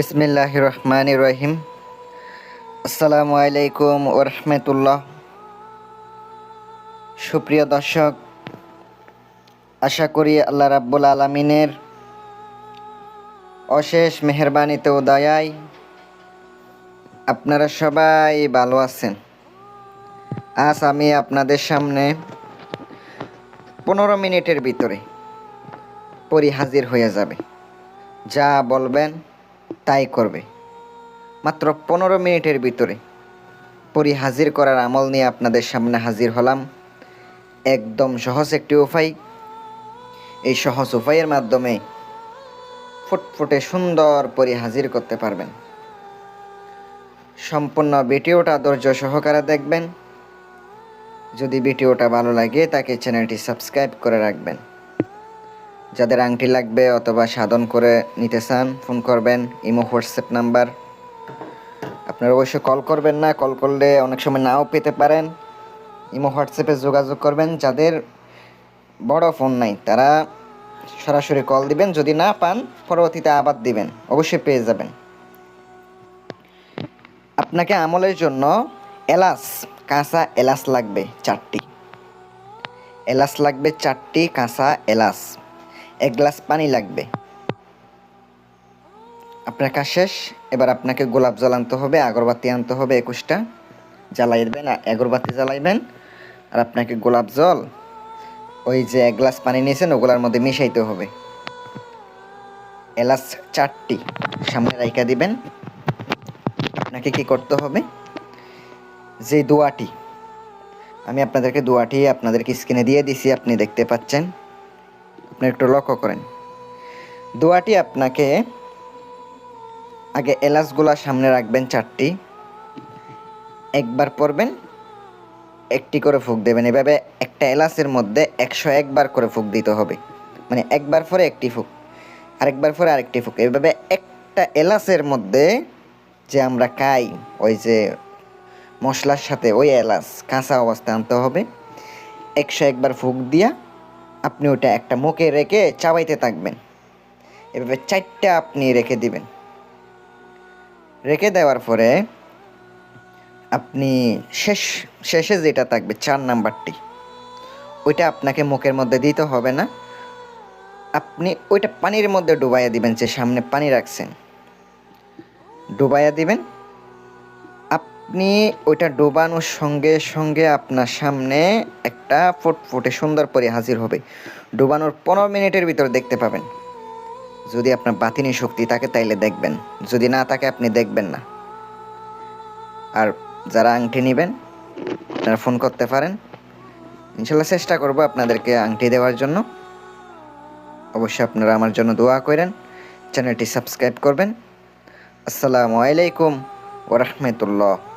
বিসমিল্লাহ রহমান রহিম আসসালামু আলাইকুম ওরহমতুল্লাহ সুপ্রিয় দর্শক, আশা করি আল্লাহ রাব্বুল আলমিনের অশেষ মেহরবানিতে ও দয়ায় আপনারা সবাই ভালো আছেন। আজ আমি আপনাদের সামনে পনেরো মিনিটের ভিতরে পরি হাজির হয়ে যাবে। যা বলবেন তাই করবে। মাত্র পনেরো মিনিটের ভিতরে পরি হাজির করার আমল নিয়ে আপনাদের সামনে হাজির হলাম। একদম সহজ একটি উপায়। এই সহজ উপায়ের মাধ্যমে ফুটফুটে সুন্দর পরি হাজির করতে পারবেন। সম্পূর্ণ ভিডিওটা ধৈর্য সহকারে দেখবেন। যদি ভিডিওটা ভালো লাগে তাকে চ্যানেলটি সাবস্ক্রাইব করে রাখবেন। যাদের আংটি লাগবে অথবা সাধন করে নিতে চান, ফোন করবেন, ইমো, হোয়াটসঅ্যাপ নাম্বার। আপনারা অবশ্যই কল করবেন না, কল করলে অনেক সময় নাও পেতে পারেন। ইমো, হোয়াটসঅ্যাপে যোগাযোগ করবেন। যাদের বড় ফোন নাই, তারা সরাসরি কল দিবেন। যদি না পান, পরবর্তীতে আবার দিবেন। অবশ্যই পেয়ে যাবেন। আপনাকে আমলের জন্য এলাচ, কাঁচা এলাচ লাগবে চারটি। এলাচ লাগবে চারটি কাঁচা এলাচ। এক গ্লাস পানি লাগবে। আপনার কাজ শেষ, এবার আপনাকে গোলাপ জল আনতে হবে, আগরবাতি আনতে হবে একুশটা। জ্বালাইবেন আর আগরবাতি জ্বালাইবেন, আর আপনাকে গোলাপ জল, ওই যে এক গ্লাস পানি নিয়েছেন, ওগুলার মধ্যে মিশাইতে হবে। এলাচ চারটি সামনে রাইকা দিবেন। আপনাকে কি করতে হবে? যে দোয়াটি, আমি আপনাদেরকে দোয়াটি আপনাদেরকে স্ক্রিনে দিয়ে দিছি, আপনি দেখতে পাচ্ছেন। আপনি একটু লক্ষ্য করেন। দোয়াটি আপনাকে আগে এলাচগুলা সামনে রাখবেন চারটি, একবার পরবেন, একটি করে ফুক দেবেন। এভাবে একটা এলাচের মধ্যে একশো একবার করে ফুক দিতে হবে। মানে একবার পরে একটি ফুক, আরেকবার পরে আরেকটি ফুক। এভাবে একটা এলাচের মধ্যে যে আমরা খাই, ওই যে মশলার সাথে ওই এলাচ, কাঁচা অবস্থায় আনতে হবে। একশো একবার ফুক দিয়া আপনি ওটা একটা মুখে রেখে চাবাইতে থাকবেন। এভাবে চারটা আপনি রেখে দিবেন। রেখে দেওয়ার পরে আপনি শেষ, শেষে যেটা থাকবে চার নাম্বারটি, ওইটা আপনাকে মুখের মধ্যে দিতে হবে না। আপনি ওইটা পানির মধ্যে ডুবাইয়া দিবেন যে সামনে পানি রাখছেন। ডুবাইয়া দিবেন আপনি ওইটা ডোবানোর সঙ্গে সঙ্গে আপনার সামনে একটা ফুটফুটে সুন্দর করে হাজির হবে। ডোবানোর পনেরো মিনিটের ভিতর দেখতে পাবেন। যদি আপনার বাতিনি শক্তি থাকে তাইলে দেখবেন। যদি না থাকে আপনি দেখবেন না। আর যারা আংটি নেবেন, আপনারা ফোন করতে পারেন। ইনশাল্লাহ চেষ্টা করব আপনাদেরকে আংটি দেওয়ার জন্য। অবশ্যই আপনারা আমার জন্য দোয়া করেন, চ্যানেলটি সাবস্ক্রাইব করবেন। আসসালামু আলাইকুম ওরহমতুল্লাহ